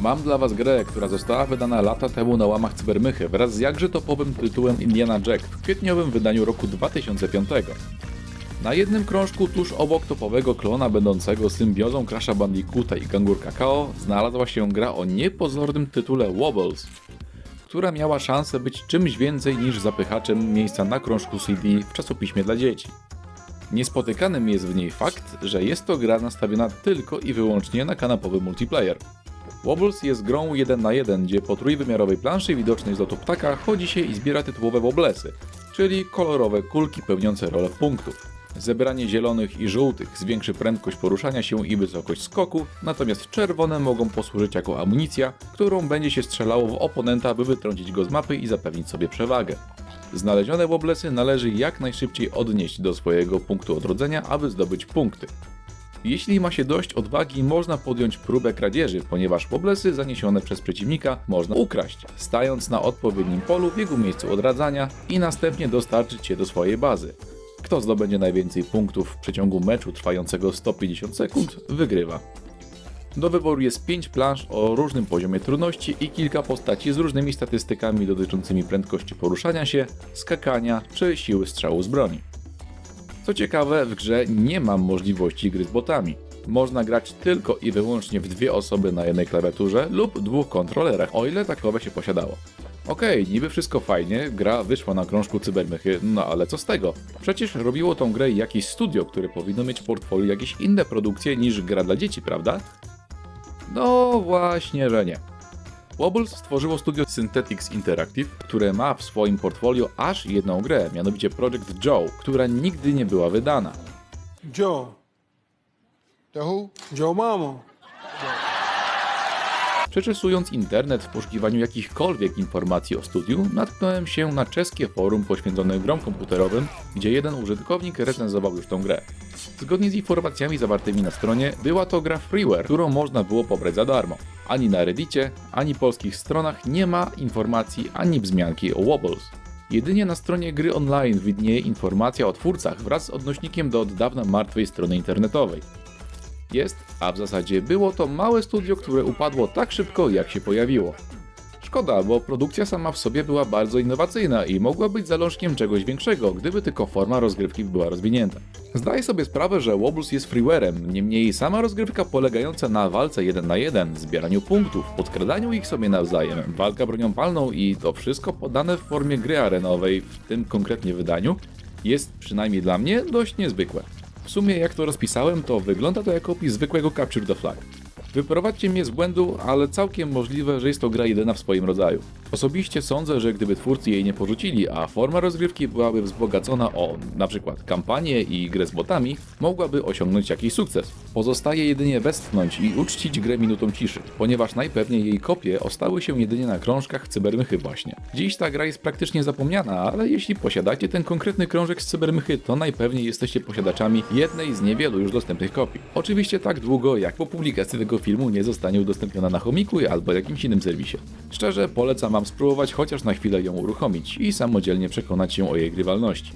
Mam dla Was grę, która została wydana lata temu na łamach Cybermychy wraz z jakże topowym tytułem Indiana Jack w kwietniowym wydaniu roku 2005. Na jednym krążku tuż obok topowego klona będącego symbiozą Crasha Bandicoota i Gangur Kakao znalazła się gra o niepozornym tytule Wobbles, która miała szansę być czymś więcej niż zapychaczem miejsca na krążku CD w czasopiśmie dla dzieci. Niespotykanym jest w niej fakt, że jest to gra nastawiona tylko i wyłącznie na kanapowy multiplayer. Wobbles jest grą 1 na 1, gdzie po trójwymiarowej planszy widocznej z lotu ptaka chodzi się i zbiera tytułowe woblesy, czyli kolorowe kulki pełniące rolę punktów. Zebranie zielonych i żółtych zwiększy prędkość poruszania się i wysokość skoku, natomiast czerwone mogą posłużyć jako amunicja, którą będzie się strzelało w oponenta, by wytrącić go z mapy i zapewnić sobie przewagę. Znalezione woblesy należy jak najszybciej odnieść do swojego punktu odrodzenia, aby zdobyć punkty. Jeśli ma się dość odwagi, można podjąć próbę kradzieży, ponieważ woblesy zaniesione przez przeciwnika można ukraść, stając na odpowiednim polu w jego miejscu odradzania i następnie dostarczyć je do swojej bazy. Kto zdobędzie najwięcej punktów w przeciągu meczu trwającego 150 sekund, wygrywa. Do wyboru jest 5 plansz o różnym poziomie trudności i kilka postaci z różnymi statystykami dotyczącymi prędkości poruszania się, skakania czy siły strzału z broni. Co ciekawe, w grze nie ma możliwości gry z botami. Można grać tylko i wyłącznie w dwie osoby na jednej klawiaturze lub dwóch kontrolerach, o ile takowe się posiadało. Okej, niby wszystko fajnie, gra wyszła na krążku cybermychy, no ale co z tego? Przecież robiło tą grę jakieś studio, które powinno mieć w portfolio jakieś inne produkcje niż gra dla dzieci, prawda? No właśnie, że nie. Wobbles stworzyło studio Synthetics Interactive, które ma w swoim portfolio aż jedną grę, mianowicie Project Joe, która nigdy nie była wydana. Joe. The who? Joe Mamo. Przeczesując internet w poszukiwaniu jakichkolwiek informacji o studiu, natknąłem się na czeskie forum poświęcone grom komputerowym, gdzie jeden użytkownik recenzował już tą grę. Zgodnie z informacjami zawartymi na stronie, była to gra freeware, którą można było pobrać za darmo. Ani na Reddicie, ani polskich stronach nie ma informacji ani wzmianki o Wobbles. Jedynie na stronie gry online widnieje informacja o twórcach wraz z odnośnikiem do od dawna martwej strony internetowej. Jest, a w zasadzie było to małe studio, które upadło tak szybko, jak się pojawiło. Szkoda, bo produkcja sama w sobie była bardzo innowacyjna i mogła być zalążkiem czegoś większego, gdyby tylko forma rozgrywki była rozwinięta. Zdaję sobie sprawę, że Wobbles jest freewarem, niemniej sama rozgrywka polegająca na walce 1 na 1, zbieraniu punktów, podkradaniu ich sobie nawzajem, walka bronią palną i to wszystko podane w formie gry arenowej, w tym konkretnie wydaniu, jest przynajmniej dla mnie dość niezwykłe. W sumie jak to rozpisałem, to wygląda to jak opis zwykłego Capture the Flag. Wyprowadźcie mnie z błędu, ale całkiem możliwe, że jest to gra jedyna w swoim rodzaju. Osobiście sądzę, że gdyby twórcy jej nie porzucili, a forma rozgrywki byłaby wzbogacona o np. kampanię i grę z botami, mogłaby osiągnąć jakiś sukces. Pozostaje jedynie westchnąć i uczcić grę minutą ciszy, ponieważ najpewniej jej kopie ostały się jedynie na krążkach cybermychy właśnie. Dziś ta gra jest praktycznie zapomniana, ale jeśli posiadacie ten konkretny krążek z cybermychy, to najpewniej jesteście posiadaczami jednej z niewielu już dostępnych kopii. Oczywiście tak długo, jak po publikacji tego filmu nie zostanie udostępniona na chomiku albo jakimś innym serwisie. Szczerze polecam wam spróbować chociaż na chwilę ją uruchomić i samodzielnie przekonać się o jej grywalności.